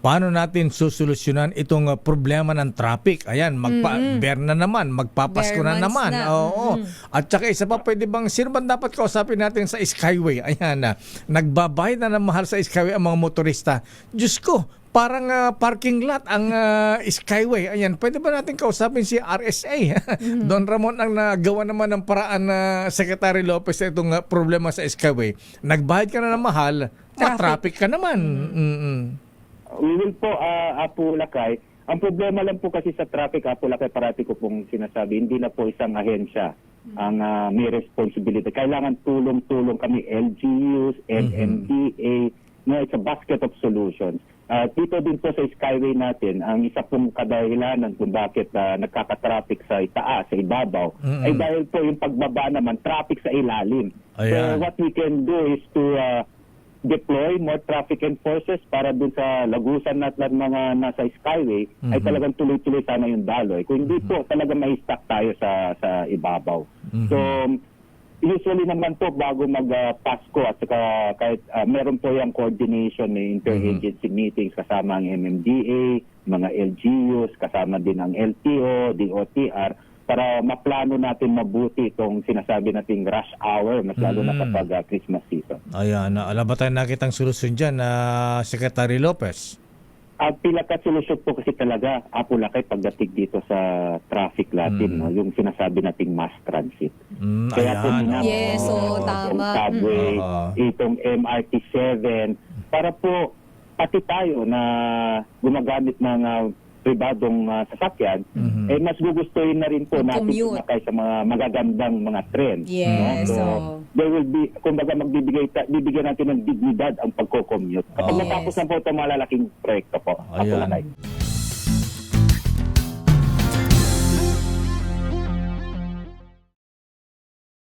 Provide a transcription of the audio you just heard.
paano natin susolusyonan itong uh, problema ng traffic? Ayan, magpa bear na naman, magpapasko na naman. na. Oo. At saka isa pa, pwede bang, sino ba dapat kausapin natin sa Skyway? Ayan na, nagbabayad na ng mahal sa Skyway ang mga motorista. Diyos ko, parang ah, parking lot ang ah, Skyway. Ayan, pwede ba natin kausapin si RSA? Don Ramon ang nagawa naman ng paraan na Secretary Lopez sa itong ah, problema sa Skyway. Nagbayad ka na ng mahal, matraffic ka naman. Mm-mm. We will po, uh, Apo Lakay, ang problema lang po kasi sa traffic, Apo Lakay, parati ko pong sinasabi, hindi na po isang ahensya ang ah, may responsibility. Kailangan tulong-tulong kami, LGUs, NMDA, no, it's a basket of solutions. Ah, dito din po sa Skyway natin, ang isa pong kadahilanan kung bakit ah, nagkaka-traffic sa itaas, sa ibabaw, Mm-mm. ay dahil po yung pagbaba naman, traffic sa ilalim. Ayan. So what we can do is to ah, deploy more traffic enforcers para dun sa lagusan natin mga nasa skyway ay talagang tuloy-tuloy sana yung daloy. Kung hindi po talaga may stuck tayo sa sa ibabaw. So usually naman po bago mag ah, Pasko at saka kahit ah, meron po yung coordination may interagency meetings kasama ang MMDA, mga LGUs, kasama din ang LTO, DOTR para maplano natin mabuti itong sinasabi nating rush hour mas lalo na Mm. kapag ah, Christmas season. Ayan, na alam ba tayo nakitang solusyon dyan na Secretary Lopez? Ang pinaka solusyon po kasi talaga, apo laki pagdating dito sa traffic natin, no, yung sinasabi nating mass transit. Mm, Kaya po ayan. minamahal Yes, oo, itong tama. subway, Oo. itong MRT7, para po pati tayo na gumagamit ng ah, pribadong ah, sasakyan, Mhm. Eh mas gugustuhin na rin po natin sumakay sa mga magagandang mga tren. Yes, no? So, oo. there will be, kumbaga magbibigay, ta- bibigyan natin ng dignidad ang pagko-commute. Kapag Oo. natapos na po itong malalaking proyekto po, Ayan. Kapulakay.